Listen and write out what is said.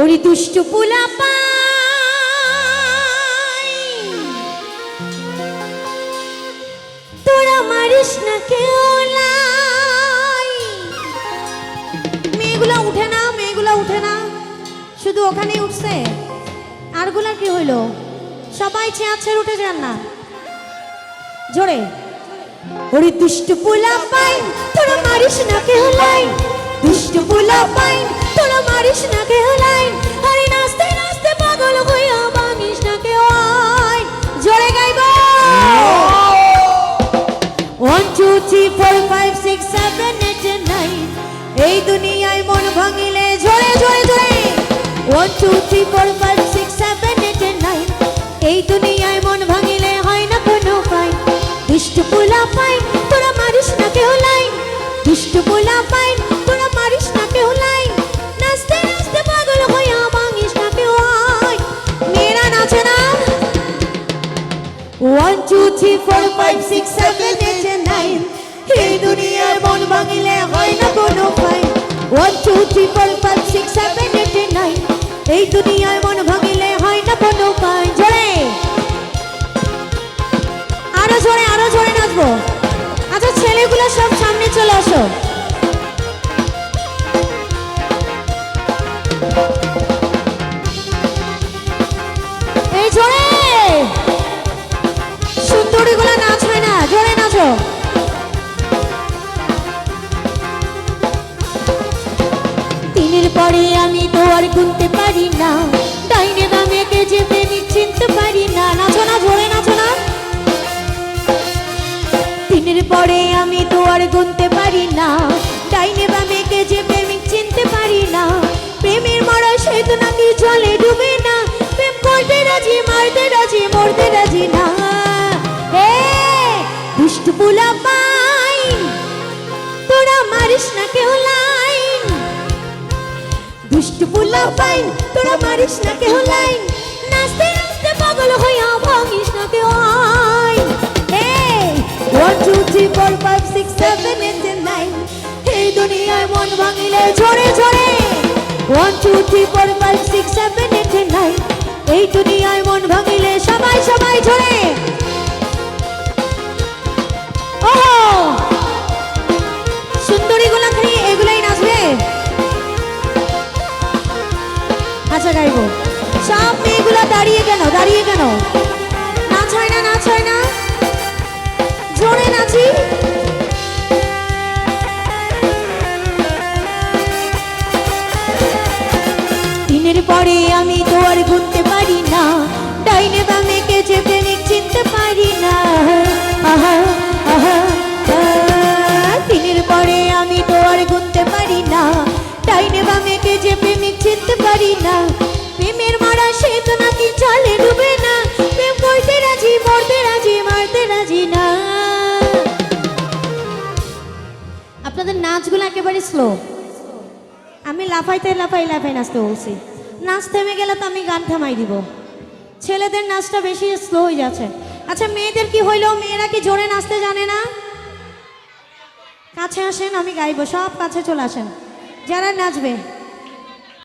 ওরে দুষ্টু পোলা তোরা মারিস না কেউ। মেয়েগুলা উঠে না, মেয়েগুলা উঠে না। শুধু ওখানেই উঠছে। আরগুলা কি হইল? সবাই চেয়ার ছেড়ে উঠে যান না। জোরে। ওরে দুষ্ট পোলা পাই তোরা মারিস না কেউ দুষ্ট পোলা পাই তোরা মারিস না কেউ লাই আরে নাচতে নাচতে পাগল হইয়া ভাঙিস না কেউ আই জোরে গাইব। One two three four five six seven eight nine এই দুনিয়ায় মন ভাঙিলে জোরে জোরে জোরে। One two three four five six seven eight nine এই দুনিয়ায় মন ভাঙিলে হয় না কোনো ফাইন। দুষ্টু পোলা পাইন, তোরা মারিস না কেউ লাইন। দুষ্টু পোলা pine one two three four five six seven eight nine এই দুনিয়ার মন ভাঙিলে হয় না কোনো fine one two three four five six seven eight nine এই দুনিয়ার মন ভাঙিলে গুনতে পারি না। ডাইনে বামে কে যে চিনতে পারি না। নাচো না, জোরে নাচো না। দিনের পরে আমি তো গুনতে পারি না। ডাইনে বামে যে প্রেমিক চিনতে পারি না। প্রেমের মরা সে তো নাকি জলে ডুবে না। প্রেম করতে রাজি, মারতে রাজি, মরতে রাজি না। দুষ্ট দুষ্ট পুলা পাইন, তোরা মারিস না কেউ লাইন। নাচতে নাচতে পাগল হইয়া ভাঙিস না কেউ আইন। One two three four five six seven eight nine এই দুনিয়ায় মন ভাঙিলে জোরে জোরে one two three four five six seven eight nine এই দুনিয়ায় মন ভাঙিলে সবাই সবাই জোরে জোরে দিনের পরে আমি তো আর গুনতে পারি না, ডাইনে বামে কে যে চিনতে পারি না। দিনের পরে আমি তো আর গুনতে পারি না, ডাইনে বামে কে যে প্রেমিক চিনতে পারি না। আপনাদের নাচগুলো একেবারে স্লো আমি লাফাইতে লাফাই লাফাই নাচতে বলছি। নাচ থেমে গেলে তো আমি গান থামাই দিব। ছেলেদের নাচটা বেশি স্লো হয়ে যাচ্ছে। আচ্ছা মেয়েদের কি হইল? মেয়েরা কি জোরে নাচতে জানে না? কাছে আসেন, আমি গাইব। সব কাছে চলে আসেন। যারা নাচবে